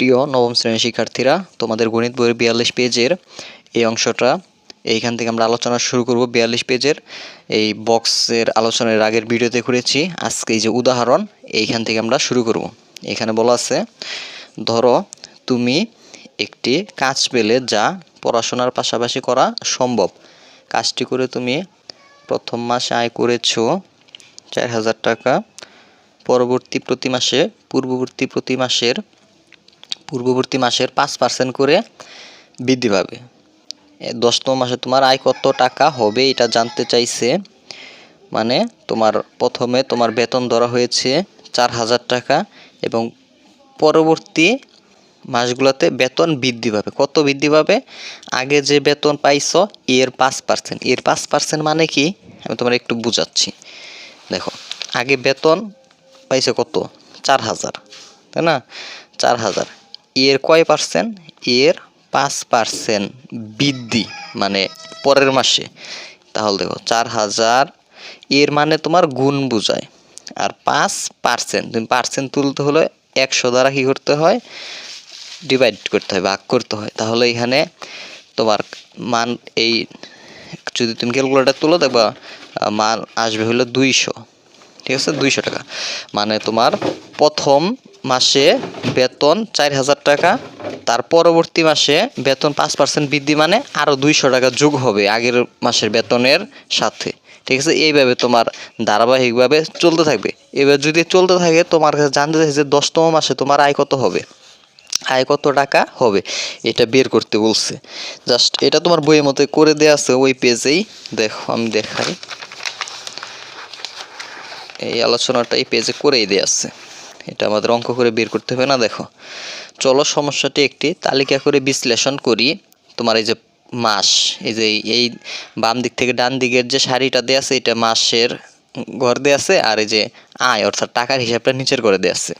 প্রিয় নবম শ্রেণির শিক্ষার্থীরা, তোমাদের গণিত বইয়ের বিয়াল্লিশ পেজের এই অংশটা, এইখান থেকে আমরা আলোচনা শুরু করব বিয়াল্লিশ পেজের। এই বক্সের আলোচনার আগের ভিডিওতে করেছি আজকে এই যে উদাহরণ, এইখান থেকে আমরা শুরু করব। এখানে বলা আছে, ধরো তুমি একটি কাজ পেলে যা পড়াশোনার পাশাপাশি করা সম্ভব। কাজটি করে তুমি প্রথম মাসে আয় করেছ চার হাজার টাকা, পরবর্তী প্রতি মাসে, পূর্ববর্তী প্রতি মাসের পূর্ববর্তী মাসের পাঁচ পার্সেন্ট করে বৃদ্ধি পাবে। দশতম মাসে তোমার আয় কত টাকা হবে এটা জানতে চাইছে। মানে তোমার প্রথমে তোমার বেতন ধরা হয়েছে চার হাজার টাকা এবং পরবর্তী মাসগুলোতে বেতন বৃদ্ধি পাবে। কত বৃদ্ধি পাবে? আগে যে বেতন পাইছো এর পাঁচ পার্সেন্ট এর পাঁচ পার্সেন্ট মানে কি? আমি তোমার একটু বুঝাচ্ছি। দেখো, আগে বেতন পাইছে কত? চার হাজার, তাই না? চার হাজার। এর কয় পার্সেন্ট এর পাঁচ পার্সেন্ট বৃদ্ধি মানে পরের মাসে। তাহলে দেখো, চার হাজার, এর মানে তোমার গুণ বোঝায়। আর পাঁচ পার্সেন্ট তুমি পার্সেন্ট তুলতে হলে একশো দ্বারা কী করতে হয়? ডিভাইড করতে হয়, ভাগ করতে হয়। তাহলে এখানে তোমার মান, এই যদি তুমি ক্যালকুলেটার তুলো, দেখবা মান আসবে হলো দুইশো। ঠিক আছে, দুইশো টাকা। মানে তোমার প্রথম মাসে বেতন চার হাজার টাকা, তার পরবর্তী মাসে বেতন পাঁচ পার্সেন্ট বৃদ্ধি মানে আরও দুইশো টাকা যোগ হবে আগের মাসের বেতনের সাথে। ঠিক আছে, এইভাবে তোমার ধারাবাহিকভাবে চলতে থাকবে। এবার যদি চলতে থাকে, তোমার কাছে জানতে চাইছে যে দশতম মাসে তোমার আয় কত হবে? আয় কত টাকা হবে? এটা বের করতে বলছে। জাস্ট এটা তোমার বইয়ের মধ্যে করে দেওয়া আছে ওই পেজেই দেখো, আমি দেখাই। এই আলোচনাটা এই পেজে করেই দেওয়া আছে। এটা আমাদের অঙ্ক করে বের করতে হবে না, দেখো। চলো সমস্যাটি একটি, তালিকা করে বিশ্লেষণ করি। তোমার এই যে মাস, এই যে এই বাম দিক থেকে ডান দিকের যে শাড়িটা দেওয়া আছে, এটা মাসের ঘর দেওয়া আছে, আর এই যে আয়, অর্থাৎ টাকার হিসাবটা নিচের করে দেওয়া আছে।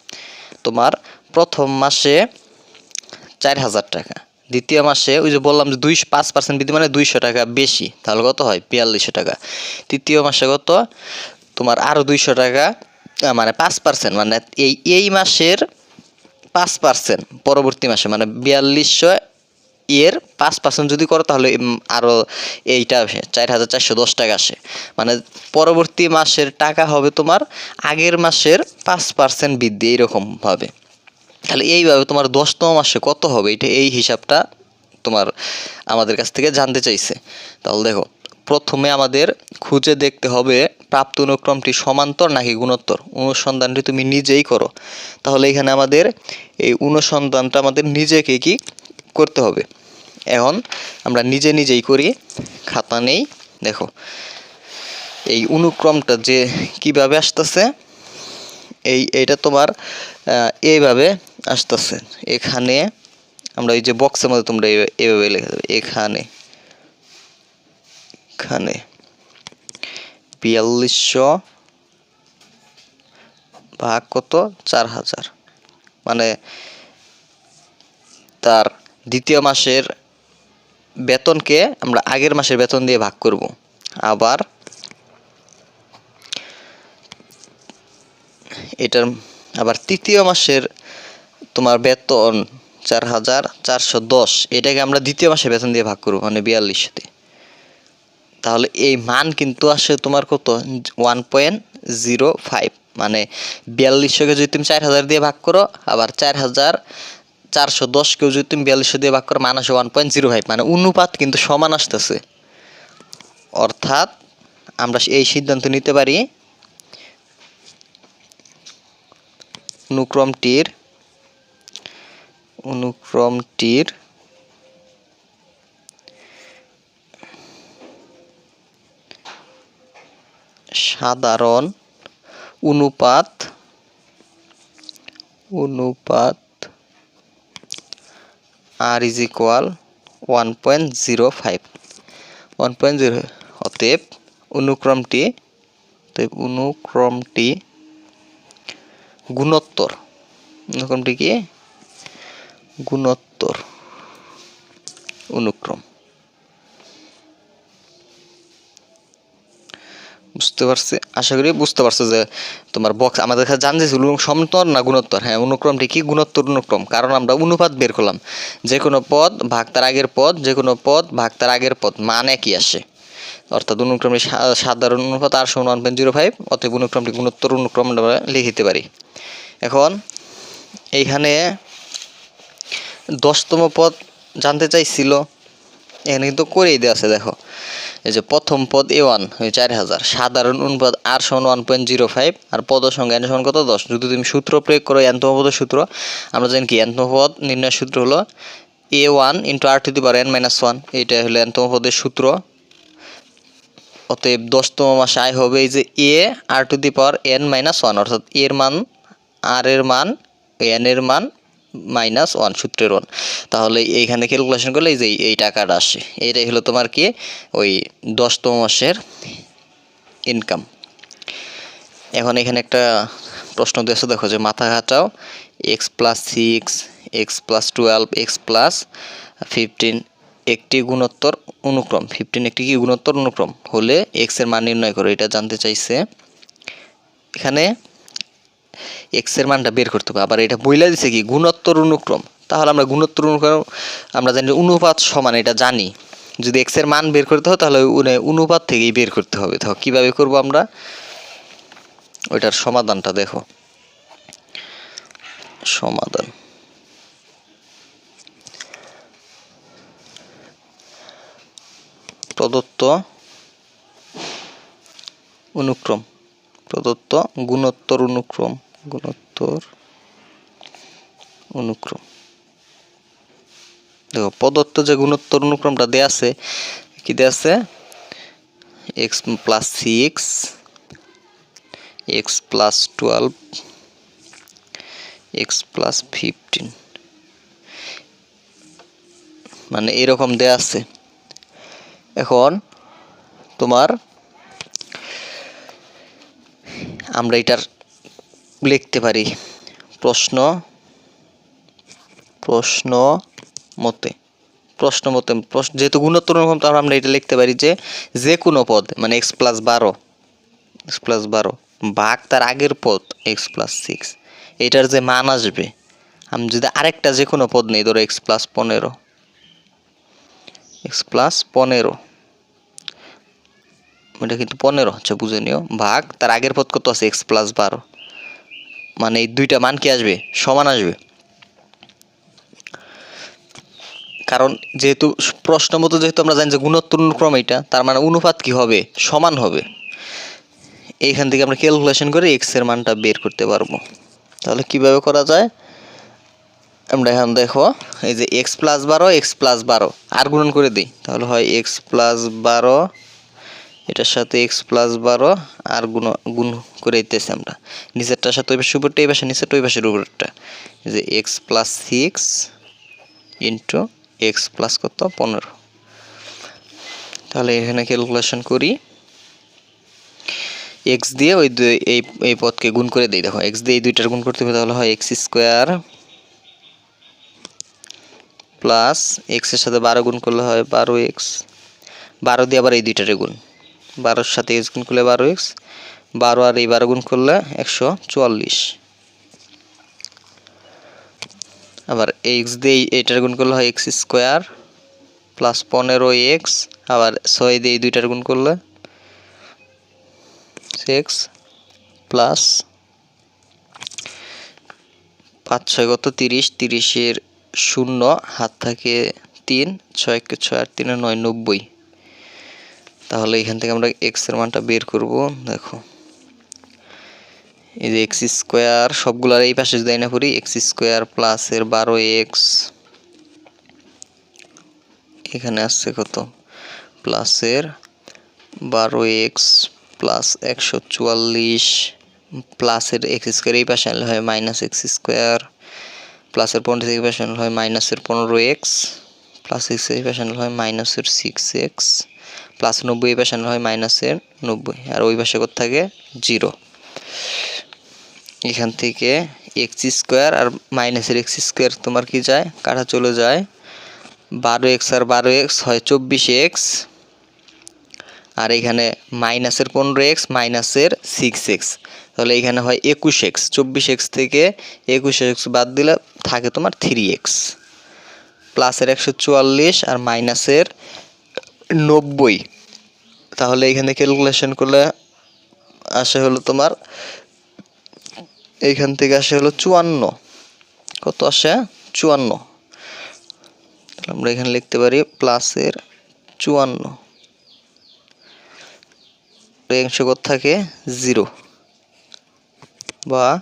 তোমার প্রথম মাসে চার হাজার টাকা, দ্বিতীয় মাসে ওই যে বললাম যে দুইশো পাঁচ পার্সেন্ট বৃদ্ধি মানে দুইশো টাকা বেশি, তাহলে কত হয়? বিয়াল্লিশশো টাকা। তৃতীয় মাসে কত? তোমার আরও দুইশো টাকা মানে পাঁচ পার্সেন্ট মানে এই এই মাসের পাঁচ পার্সেন্ট পরবর্তী মাসে মানে বিয়াল্লিশশো এর পাঁচ পার্সেন্ট যদি করো, তাহলে আরও এইটা আসে, চার হাজার চারশো দশ টাকা আসে। মানে পরবর্তী মাসের টাকা হবে তোমার আগের মাসের পাঁচ পার্সেন্ট বৃদ্ধি, এইরকম ভাবে। তাহলে এইভাবে তোমার দশতম মাসে কত হবে? এটা এই হিসাবটা তোমার আমাদের কাছ থেকে জানতে চাইছে। তাহলে দেখো প্রথমে আমাদের খুঁজে দেখতে হবে প্রাপ্ত অনুক্রমটি সমান্তর নাকি গুণোত্তর। অনুসন্ধানটি তুমি নিজেই করো। তাহলে এখানে আমাদের এই অনুসন্ধানটা আমাদের নিজেকে কি করতে হবে? এখন আমরা নিজে নিজেই করি, খাতা নেই, দেখো। এই অনুক্রমটা যে কীভাবে আসতেছে, এই, এটা তোমার এইভাবে আসতেছে। এখানে আমরা এই যে বক্সের মধ্যে তোমরা এইভাবে লিখে দেবে। এখানে। এখানে। বিয়াল্লিশশো ভাগ কত? চার হাজার। মানে তার দ্বিতীয় মাসের বেতনকে আমরা আগের মাসের বেতন দিয়ে ভাগ করব। আবার এটার আবার তৃতীয় মাসের তোমার বেতন চার হাজার চারশো দশ। এটাকে আমরা দ্বিতীয় মাসে বেতন দিয়ে ভাগ করব মানে বিয়াল্লিশ দিয়ে তাহলে এই মান কিন্তু আসে তোমার কত? ওয়ান পয়েন্ট জিরো ফাইভ মানে বিয়াল্লিশশোকে যদি তুমি চার হাজার দিয়ে ভাগ করো, আবার চার হাজার চারশো দশকেও যদি তুমি বিয়াল্লিশশো দিয়ে ভাগ করো, মান আসে ওয়ান পয়েন্ট জিরো ফাইভ মানে অনুপাত কিন্তু সমান আসতেছে। অর্থাৎ আমরা এই সিদ্ধান্ত নিতে পারি অনুক্রমটির অনুক্রমটির সাধারণ অনুপাত অনুপাত r is equal one point zero five one point zero অতএব অনুক্রমটি অতএব অনুক্রমটি গুণোত্তর। অনুক্রমটি কি? গুণোত্তর অনুক্রম। বুঝতে পারছি। আশা করি বুঝতে পারছ যে তোমার বক্স আমাদের কাছে জানতে ছিল সমতর না গুণোত্তর? হ্যাঁ অনুক্রমটি কি গুণোত্তর, অনুক্রম। কারণ আমরা অনুপাত বের করলাম। যে কোনো পদ ভাগ তার আগের পদ যে কোনো পদ ভাগ তার আগের পদ, মান একই আসে। অর্থাৎ অনুক্রমটি সাধারণ অনুপাত আর সমান ওয়ান পয়েন্ট জিরো ফাইভ অতএব অনুক্রমটি গুণোত্তর, অনুক্রম আমরা লিখিতে পারি। এখন এইখানে দশতম পদ জানতে চাইছিল। এখানে কিন্তু করেই দেওয়া আছে, দেখো। এই যে প্রথম পদ এ ওয়ান ওই চার হাজার। সাধারণ অনুপাত আর সমান ওয়ান পয়েন্ট জিরো ফাইভ আর পদের সঙ্গে এন সমান কত? দশ। যদি তুমি সূত্র প্রয়োগ করো এনতম পদের সূত্র, আমরা জানি কি? এনতম পদ নির্ণয় সূত্র হলো a one into r to the power n minus one এইটা হলো এনতম পদের সূত্র। অতএব দশতম মাসে আয় হবে এই যে a r to the power n minus one অর্থাৎ এর মান আর এর মান এন এর মান মাইনাস ওয়ান সূত্রের ওয়ান। তাহলে এইখানে ক্যালকুলেশন করলে যে এই টাকাটা আসে। এইটাই হলো তোমার কি? ওই দশতম মাসের ইনকাম এখন এখানে একটা প্রশ্ন দিয়েছে, দেখো যে মাথা ঘাটাও x plus six x plus twelve x plus fifteen একটি গুণোত্তর অনুক্রম। ফিফটিন একটি কি? গুণোত্তর অনুক্রম। হলে এক্সের মান নির্ণয় করো। এটা জানতে চাইছে। এখানে এক্সের মানটা বের করতে হবে। আবার এটা বইলা দিছে কি, গুণোত্তর অনুক্রম। তাহলে আমরা গুণোত্তর অনুক্রম, আমরা জানি অনুপাত সমান, এটা জানি। যদি এক্সের মান বের করতে হয়, তাহলে অনুপাত থেকেই বের করতে হবে। তো কীভাবে করব আমরা? ওইটার সমাধানটা দেখো। সমাধান। প্রদত্ত অনুক্রম। প্রদত্ত গুণোত্তর অনুক্রম। গুণোত্তর অনুক্রম। দেখো, প্রদত্ত যে গুণোত্তর অনুক্রমটা দেয়া আছে, কি দেয়া আছে? X plus six x plus twelve x plus fifteen মানে এরকম দেয়া আছে। এখন তোমার, আমরা এটার লিখতে পারি। প্রশ্ন প্রশ্ন মতে। প্রশ্ন মতে, প্রশ্ন, যেহেতু গুণোত্তর অনুক্রম তাহলে আমরা এটা লিখতে পারি যে যে কোনো পদ মানে এক্স প্লাস বারো এক্স প্লাস বারো, ভাগ তার আগের পদ এক্স প্লাস সিক্স এটার যে মান আসবে। আমি যদি আরেকটা যে কোনো পদ নেই, ধরো এক্স প্লাস পনেরো এক্স প্লাস পনেরো, এটা কিন্তু পনেরো আচ্ছা বুঝে নিও, ভাগ তার আগের পদ কত আছে এক্স প্লাস বারো। মানে এই দুইটা মান কি আসবে? সমান আসবে। কারণ যেহেতু প্রশ্ন মতো যেহেতু আমরা জানি যে গুণোত্তর অনুক্রম এটা তার মানে অনুপাত কি হবে? সমান হবে। এইখান থেকে আমরা ক্যালকুলেশন করে এক্সের মানটা বের করতে পারব। তাহলে কীভাবে করা যায়? আমরা এখন দেখো, এই যে এক্স প্লাস বারো এক্স প্লাস বারো। আর গুণন করে দিই। তাহলে হয় এক্স প্লাস বারো এটার সাথে এক্স প্লাস বারো আর গুণ গুণ করে দিতেছি আমরা। নিচেরটার সাথে ওই পাশে উপরটা, এই পাশে নিচেরটা, ওই পাশের উপরটা। যে x plus six into x plus কত? পনেরো। তাহলে এখানে ক্যালকুলেশন করি। এক্স দিয়ে ওই এই এই পদকে গুণ করে দিই। দেখো এক্স দিয়ে এই দুইটার গুণ করতে হবে, তাহলে হয় এক্স স্কোয়ার প্লাস এক্সের সাথে বারো গুণ করলে হয় বারো এক্স বারো দিয়ে আবার এই দুইটারে গুণ। বারোর সাথে এক্স গুণ করলে বারো এক্স, বারো আর এই বারো গুণ করলে একশো চুয়াল্লিশ। আবার এক্স দিয়ে এই- এইটার গুণ করলে হয় এক্স স্কোয়ার প্লাস পনেরো এক্স, আবার ছয় দিয়ে দুইটার গুণ করলে সিক্স প্লাস পাঁচ ছয় কত? তিরিশ। তিরিশের শূন্য, হাত থাকে তিন, ছয় ছয় আর তিনে নয়, নব্বই। তাহলে এখান থেকে আমরা এক্সের মানটা বের করব, দেখো। এই যে এক্স স্কোয়ার সবগুলার এই পাশে যদি না করি এক্স স্কোয়ার প্লাস এর বারো এক্স এখানে আসছে কত? প্লাসের বারো এক্স প্লাস একশো চুয়াল্লিশ প্লাসের এক্স স্কোয়ার এই পাশে আনলে হয় মাইনাস এক্স স্কোয়ার প্লাসের পনেরো থেকে পাশে আনলে হয় মাইনাসের পনেরো এক্স প্লাস এক্স এই পাশে আনলে হয় মাইনাসের সিক্স এক্স প্লাস নব্বই, এই পাশে আনলে হয় মাইনাসের নব্বই, আর ওই পাশে কত থাকে? জিরো। এখান থেকে এক্স স্কোয়ার আর মাইনাসের এক্স স্কোয়ার তোমার কি যায়? কাটা চলে যায়। বারো এক্স আর বারো এক্স হয় চব্বিশ এক্স আর এখানে মাইনাসের পনেরো এক্স মাইনাসের সিক্স এক্স তাহলে এখানে হয় একুশ এক্স চব্বিশ এক্স থেকে একুশ এক্স বাদ দিলে থাকে তোমার থ্রি এক্স প্লাসের একশো চুয়াল্লিশ আর মাইনাসের নব্বই। তাহলে এখানে ক্যালকুলেশন করলে আসে হলো তোমার এইখান থেকে আসে হলো চুয়ান্ন। কত আসে চুয়ান্ন। তাহলে আমরা এখানে লিখতে পারি প্লাসের চুয়ান্ন। অংশ কত থাকে জিরো। বা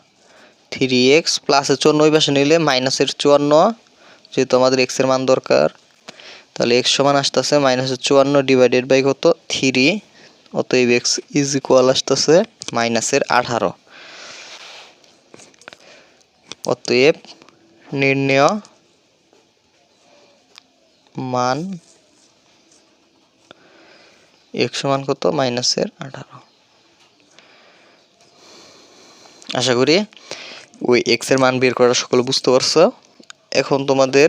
থ্রি এক্স প্লাসের চুয়ান্ন, ওই পাশে নিলে মাইনাসের চুয়ান্ন, যেহেতু আমাদের এক্সের মান দরকার। তাহলে এক্স সমান আসতেছে মাইনাসের চুয়ান্ন ডিভাইডেড বাই কত? থ্রি অতএব এক্স ইজ ইকুয়াল আসতেছে মাইনাসের আঠারো। অতএব নির্ণয় মান এক্স সমান কত? মাইনাসের আঠারো। আশা করি ওই এক্সের মান বের করা সকলে বুঝতে পারছ। এখন তোমাদের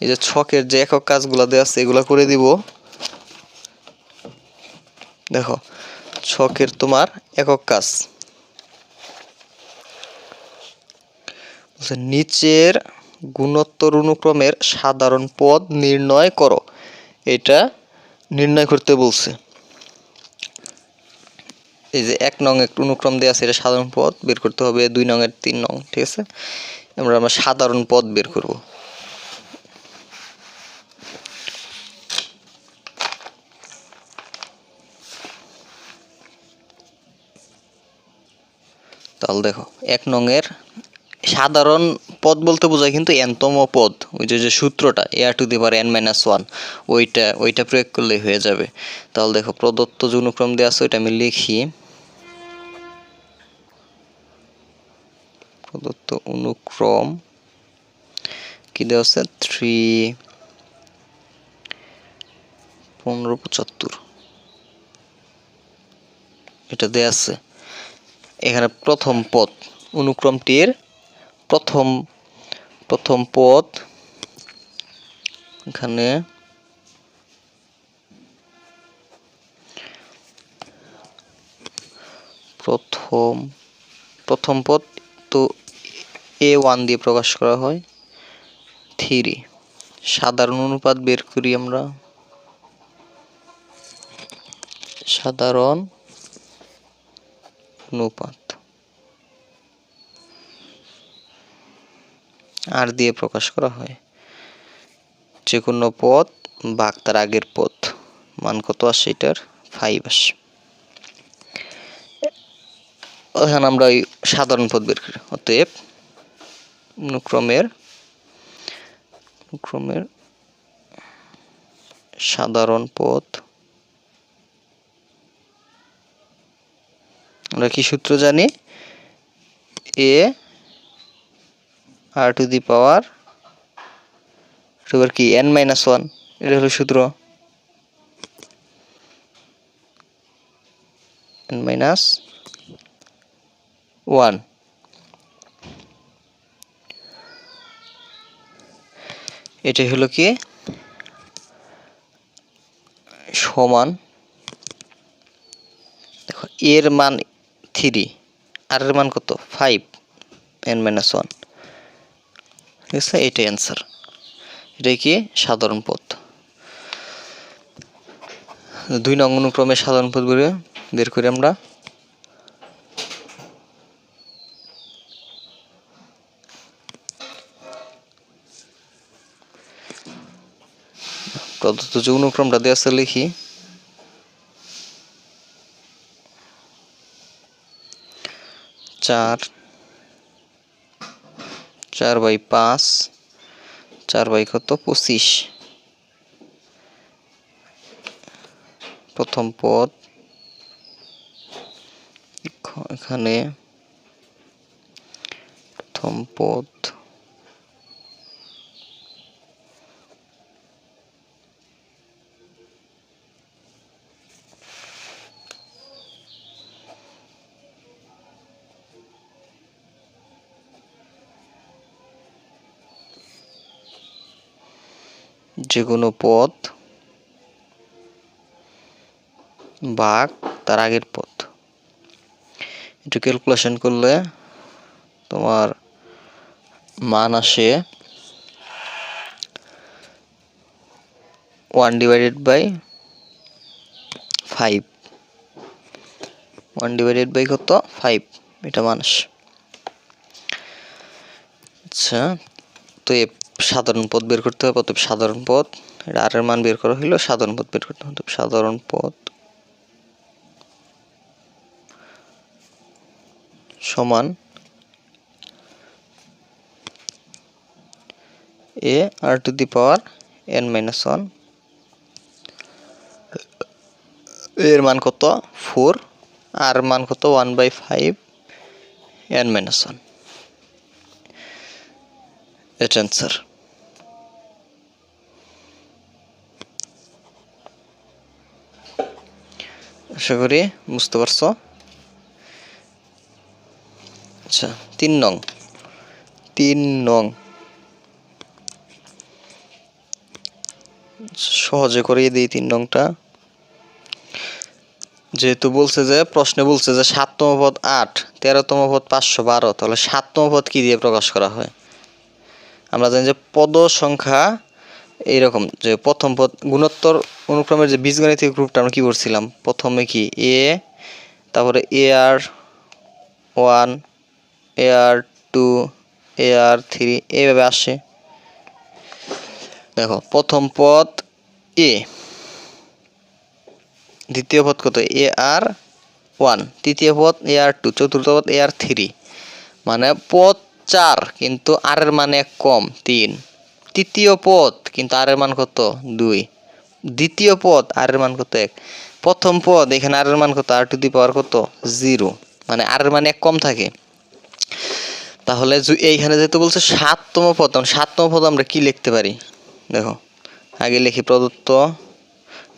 এই যে ছকের যে একক কাজগুলো দেওয়া আছে, এগুলো করে দিব। দেখো, ছকের তোমার একক কাজ। নিচের গুণোত্তর অনুক্রমের সাধারণ পদ নির্ণয় করো। এটা নির্ণয় করতে বলছে। এই যে এক নং একটু অনুক্রম দেওয়া আছে, এটা সাধারণ পদ, বের করতে হবে দুই নং এর তিন নং, ঠিক আছে? আমরা আমরা সাধারণ পদ বের করব। তাহলে দেখো। এক নং এর সাধারণ পদ বলতে বোঝায় কিন্তু এনতম পদ। ওই যে যে সূত্রটা a r to the power n minus one ওইটা ওইটা প্রয়োগ করলেই হয়ে যাবে। তাহলে দেখো, প্রদত্ত যে অনুক্রম দেওয়া আছে, ওইটা আমি লিখি। প্রদত্ত অনুক্রম কি দেওয়া আছে? থ্রি পনেরো পঁচাত্তর। এটা দেওয়া আছে। এখানে প্রথম পদ অনুক্রমটির প্রথম প্রথম পদ এখানে প্রথম প্রথম পদ তো এ ওয়ান দিয়ে প্রকাশ করা হয়, থ্রি। সাধারণ অনুপাত বের করি আমরা। সাধারণ অনুপাত। আর দিয়ে প্রকাশ করা হয় যে কোনো পদ বাঘ তার আগের পদ। মান কত আসে এটার? ফাইভ আসে। ওখানে আমরা ওই সাধারণ পদ বের করি। অতএব অনুক্রমের অনুক্রমের সাধারণ পদ আমরা কি সূত্র জানি? এ আর টু দি পাওয়ার এবার কি? এন মাইনাস ওয়ান এটা হলো সূত্র। এন মাইনাস ওয়ান এটাই হলো কি? সমান। দেখো এর মান থ্রি আর এর মান কত? Five n minus one. ঠিক আছে, এটাই অ্যান্সার এটাই কি? সাধারণ পদ দুই নং অনুক্রমে সাধারণ পদ বের বের করি আমরা। প্রদত্ত যে অনুক্রমটা দেওয়া আছে, লিখি। চার চার বাই পাঁচ চার বাই কত? পঁচিশ। প্রথম পদ এখ- এখানে প্রথম পদ যে কোনো পদ ভাগ তার আগের পথ। একটু ক্যালকুলেশন করলে তোমার মান আসে one divided by five one divided by কত? ফাইভ এটা মানুষ আচ্ছা তো সাধারণ পদ বের করতে হবে, অতএব সাধারণ পথ আর এর মান বের করা হলো সাধারণ পথ বের করতে হবে সাধারণ পথ সমান a r to the power n minus one. এর মান কত? ফোর। আর মান কত? One by five n minus one. এটা অ্যান্সার আশা করি বুঝতে পারছ? আচ্ছা তিন নং। তিন নং। সহজে করিয়ে দিই তিন নংটা। যেহেতু বলছে যে, প্রশ্নে বলছে যে, সাততম পদ আট, তেরোতম পদ পাঁচশো বারো, তাহলে সাততম পদ কি দিয়ে প্রকাশ করা হয়? আমরা জানি যে, পদ সংখ্যা এইরকম যে প্রথম পদ গুণোত্তর অনুক্রমের যে বীজগণিতিক গ্রুপটা আমরা কি করছিলাম? প্রথমে কি? এ তারপরে a r one a r two a r three এইভাবে আসে। দেখো, প্রথম পদ এ দ্বিতীয় পদ কত? এ আর ওয়ান তৃতীয় পদ এ আর টু চতুর্থ পদ এ আর থ্রি মানে পদ চার, কিন্তু আর এর মান কম, তিন। তৃতীয় পদ, কিন্তু আর এর মান কত? দুই। দ্বিতীয় পদ আর এর মান কত এক? প্রথম পদ, এখানে আর এর মান কত? আর টু দি পাওয়ার কত? জিরো। মানে আর এর মান এক কম থাকে। তাহলে এইখানে যেহেতু বলছে সাততম পদ সাততম পদ আমরা কি লিখতে পারি? দেখো, আগে লিখি প্রদত্ত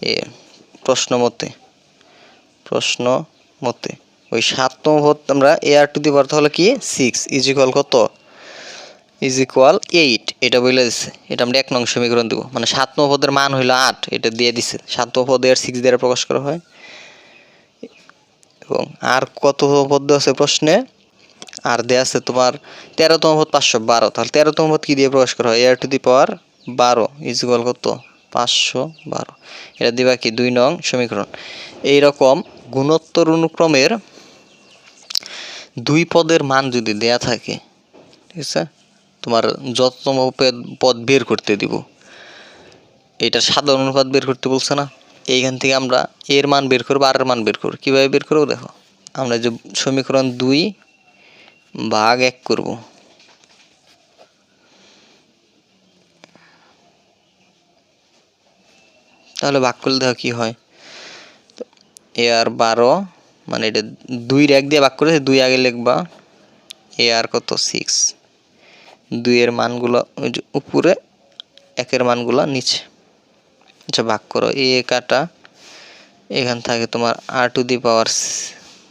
এ, প্রশ্ন মতে। প্রশ্ন মতে। ওই সাততম পদ আমরা এ আর টু দি পাওয়ার তাহলে কি? সিক্স ইজ ইকুয়াল কত? ইজ ইকুয়াল এইট এটা বলে দিচ্ছে এটা আমরা এক নং সমীকরণ দেবো। মানে সাততম পদের মান হইল আট, এটা দিয়ে দিছে। সাততম পদে আর সিক্স দিয়ে প্রকাশ করা হয়। এবং আর কত পদ আছে প্রশ্নে? আর দেয়া আছে তোমার তেরোতম পদ পাঁচশো বারো। তাহলে তেরোতম পদ কি দিয়ে প্রকাশ করা হয়? এয়ার টু দি পাওয়ার বারো ইজ ইকুয়াল কত? পাঁচশো বারো। এটা দিবা কি? দুই নং সমীকরণ। এইরকম গুণোত্তর অনুক্রমের দুই পদের মান যদি দেয়া থাকে, ঠিক আছে? তোমার যততম পদ- বের করতে দিব। এটা সাধারণ অনুপাত বের করতে বলছে না। এইখান থেকে আমরা এর মান বের করব, আর এর মান বের করব। কীভাবে বের করব দেখো? আমরা যে সমীকরণ দুই ভাগ এক করব। তাহলে ভাগ করলে দেখো কী হয়? এ আর বারো মানে এটা দুই এক দিয়ে ভাগ করে দুই আগে লিখবা, এ আর কত? সিক্স দুইয়ের মানগুলো উপরে, একের মানগুলো নিচে। আচ্ছা ভাগ করো। এ কাটা এখান থাকে তোমার আর টু দি পাওয়ার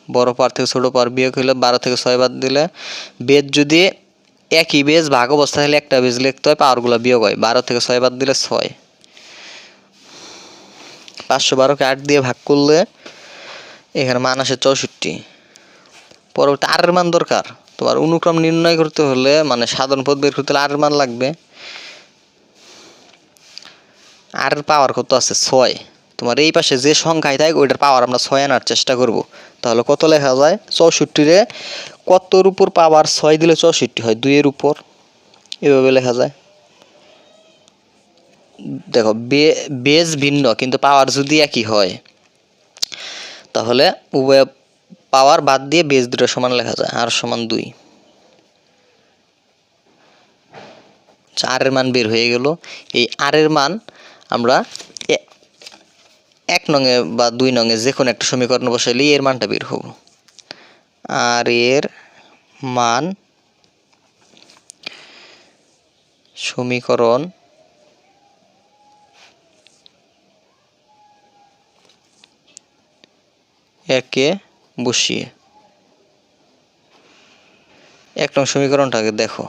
বড় পাওয়ার থেকে ছোটো পাওয়ার বিয়োগ হলে বারো থেকে ছয় বাদ দিলে বেদ যদি একই বেজ, ভাগ অবস্থা হলে একটা বেজ লিখতে হয়, পাওয়ারগুলো বিয়োগ হয়। বারো থেকে ছয় বাদ দিলে ছয়। পাঁচশো বারোকে আট দিয়ে ভাগ করলে এখানে মান আসে চৌষট্টি। পরবর্তী আরের মান দরকার। তোমার অনুক্রম নির্ণয় করতে হলে মানে সাধারণ পদ বের করতে হলে আর মান লাগবে। আর পাওয়ার কত আছে? ছয়। তোমার এই পাশে যে সংখ্যায় থাকে, ওইটার পাওয়ার আমরা ছয় আনার চেষ্টা করব। তাহলে কত লেখা যায়? চৌষট্টিরে কতর উপর পাওয়ার ছয় দিলে চৌষট্টি হয়? দুইয়ের উপর। এভাবে লেখা যায়। দেখো বেজ ভিন্ন, কিন্তু পাওয়ার যদি একই হয়, তাহলে উভয় পাওয়ার বাদ দিয়ে বেজ দুটো সমান লেখা যায়, আর সমান দুই। আরের মান বের হয়ে গেল। এই আরের মান আমরা এক নঙে বা দুই নঙে যে কোনো একটা সমীকরণ বসাইলে এর মানটা বের হব। আর এর মান সমীকরণ একে বসিয়ে। এক নং সমীকরণটাকে দেখো।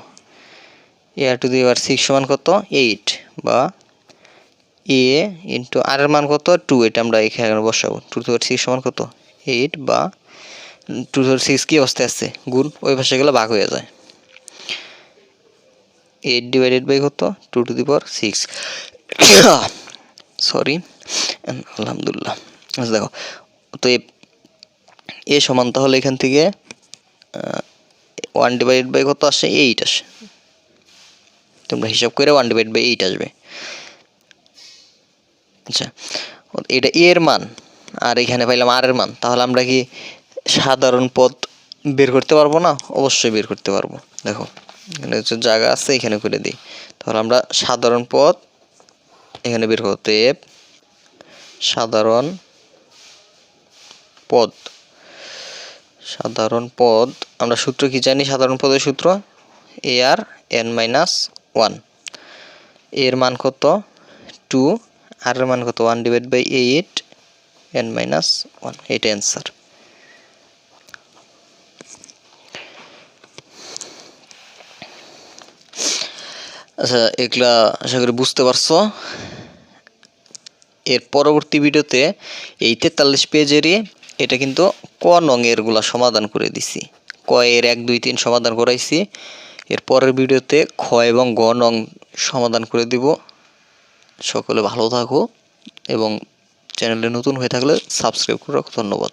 এ আর টু দি পাওয়ার সিক্স সমান কত? এইট বা এ ইন্টু আর এর মান কত? টু এটা আমরা এখানে বসাবো। টু টু সিক্স সমান কত? এইট বা টু টু সিক্স কী অবস্থায় আছে? গুণ, ওই পাশে গেলে ভাগ হয়ে যায়। এইট ডিভাইডেড বাই কত? Two two the power six sorry আলহামদুলিল্লাহ। আচ্ছা দেখো। তো এ সমান তাহলে এখান থেকে ওয়ান ডিভাইডেড বাই কত আসে? এইট আসে। তোমরা হিসাব করে ওয়ান ডিভাইড বাই এইট আসবে। আচ্ছা এটা এর মান, আর এখানে পাইলাম আর এর মান। তাহলে আমরা কি সাধারণ পদ বের করতে পারব না? অবশ্যই বের করতে পারব। দেখো, এখানে হচ্ছে জায়গা আছে, এখানে করে দিই। তাহলে আমরা সাধারণ পদ এখানে বের করতে সাধারণ পদ। সাধারণ পদ, আমরা সূত্র কি জানি? সাধারণ পদের সূত্র এ আর এন মাইনাস ওয়ানের মান কত? টু আর এর মান কত? One divide by eight n minus one এইটা অ্যান্সার আচ্ছা এগুলা আশা করি বুঝতে পারছ। এর পরবর্তী ভিডিওতে এই তেতাল্লিশ পেজেরই এটা কিন্তু ক নং এরগুলা সমাধান করে দিছি। ক এর এক, দুই, তিন সমাধান করাইছি। এর পরের ভিডিওতে খ এবং গ নং সমাধান করে দিব। সকলে ভালো থাকো এবং চ্যানেলে নতুন হয়ে থাকলে সাবস্ক্রাইব করে রাখো। ধন্যবাদ।